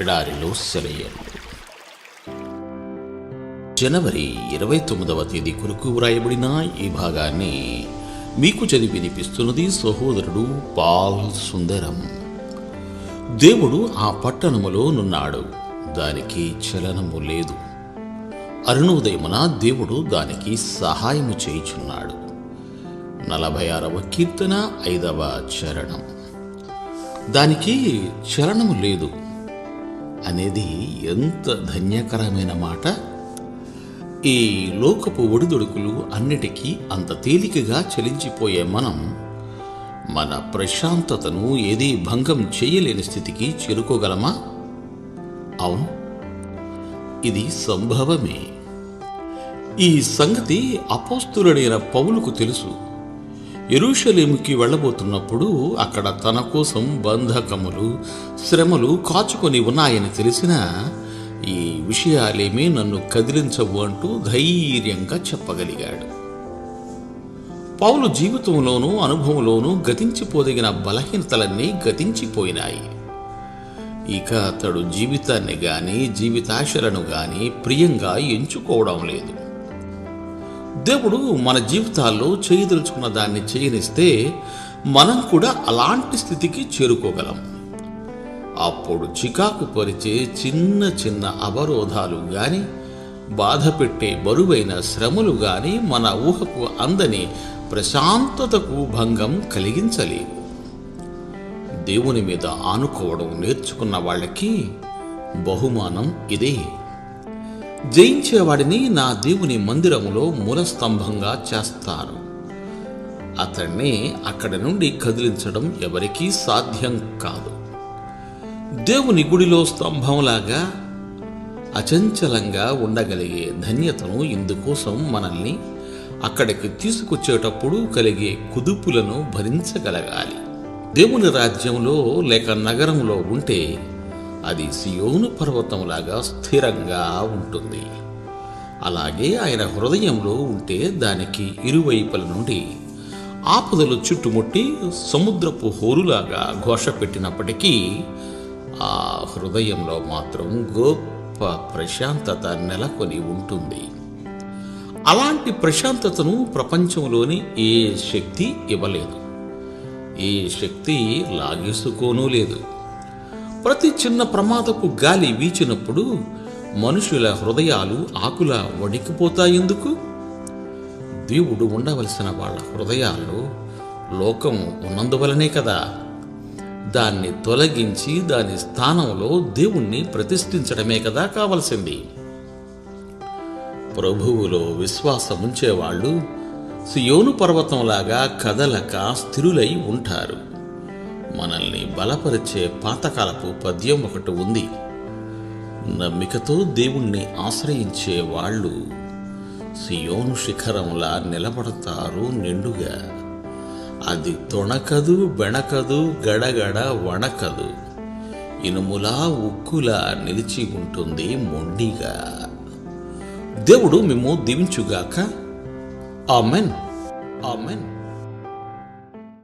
ఎడారిలో సెలయేరు. జనవరి ఇరవై తొమ్మిదవ తేదీ కొరకు వ్రాయబడిన ఈ భాగాన్ని మీకు చదివి వినిపిస్తున్నది సహోదరుడు పాల్ సుందరం. దేవుడు ఆ పట్టణములో నున్నాడు. దానికి చలనము లేదు. అరుణోదయమున దేవుడు దానికి సహాయము చేయుచున్నాడు. నలభై ఆరవ కీర్తన ఐదవ చరణం. దానికి చలనము లేదు. అనేది ఎంత ధన్యకరమైన మాట. ఈ లోకపు ఒడిదొడుకులు అన్నిటికీ అంత తేలికగా చలించిపోయే మనం మన ప్రశాంతతను ఏదీ భంగం చేయలేని స్థితికి చేరుకోగలమా? అవును ఇది సంభవమే. ఈ సంగతి అపోస్తులుడైన పౌలుకు తెలుసు. ఎరుషలేముకి వెళ్ళబోతున్నప్పుడు అక్కడ తన కోసం బంధకములు శ్రమలు కాచుకొని ఉన్నాయని తెలిసిన ఈ విషయాలేమీ నన్ను కదిలించవు అంటూ ధైర్యంగా చెప్పగలిగాడు. పౌలు జీవితంలోనూ అనుభవంలోనూ గతించిపోదగిన బలహీనతలన్నీ గతించిపోయినాయి. ఇక అతడు జీవితాన్ని గాని జీవితాశలను గాని ప్రియంగా ఎంచుకోవడం లేదు. దేవుడు మన జీవితాల్లో చేయదలుచుకున్న దాన్ని చేయనిస్తే మనం కూడా అలాంటి స్థితికి చేరుకోగలం. అప్పుడు చికాకు పరిచే చిన్న చిన్న అవరోధాలు కానీ బాధ పెట్టే బరువైన శ్రమలు కానీ మన ఊహకు అందని ప్రశాంతతకు భంగం కలిగించలేవు. దేవుని మీద ఆనుకోవడం నేర్చుకున్న వాళ్ళకి బహుమానం ఇదే. జయించేవాడిని నా దేవుని మందిరములో మూలస్తంభంగా చేస్తారు. అతన్ని అక్కడి నుండి కదిలించడం ఎవరికీ సాధ్యం కాదు. దేవుని గుడిలో స్తంభంలాగా అచంచలంగా ఉండగలిగే ధన్యతను ఇందుకోసం మనల్ని అక్కడికి తీసుకొచ్చేటప్పుడు కలిగే కుదుపులను భరించగలగాలి. దేవుని రాజ్యంలో లేక నగరంలో ఉంటే అది సియోను పర్వతంలాగా స్థిరంగా ఉంటుంది. అలాగే ఆయన హృదయంలో ఉంటే దానికి ఇరువైపుల నుండి ఆపదలు చుట్టుముట్టి సముద్రపు హోరులాగా ఘోష పెట్టినప్పటికీ ఆ హృదయంలో మాత్రం గొప్ప ప్రశాంతత నెలకొని ఉంటుంది. అలాంటి ప్రశాంతతను ప్రపంచంలోని ఏ శక్తి ఇవ్వలేదు. ఏ శక్తి లాగేసుకోనూ లేదు. ప్రతి చిన్న ప్రమాదపు గాలి వీచినప్పుడు మనుషుల హృదయాలు ఆకుల వణికిపోతాయెందుకు దేవుడు ఉండవలసిన వాళ్ళ హృదయాల్లో లోకం ఉన్నందువలనే కదా. దాన్ని తొలగించి దాని స్థానంలో దేవుణ్ణి ప్రతిష్ఠించడమే కదా కావలసింది. ప్రభువులో విశ్వాసముంచేవాళ్ళు సియోను పర్వతంలాగా కదలక స్థిరులై ఉంటారు. మనల్ని బలపరిచే పాతకాలపు పద్యం ఒకటి ఉంది. నమ్మికతో దేవుణ్ణి ఆశ్రయించే వాళ్ళు సియోను శిఖరంలా నిలబడతారు నిండుగా. అది తొణకదు బెణకదు గడగడ వణకదు. ఇనుములా ఉక్కులా నిలిచి ఉంటుంది మొండిగా. దేవుడు మేము దీవించుగాక. ఆమెన్. ఆమెన్.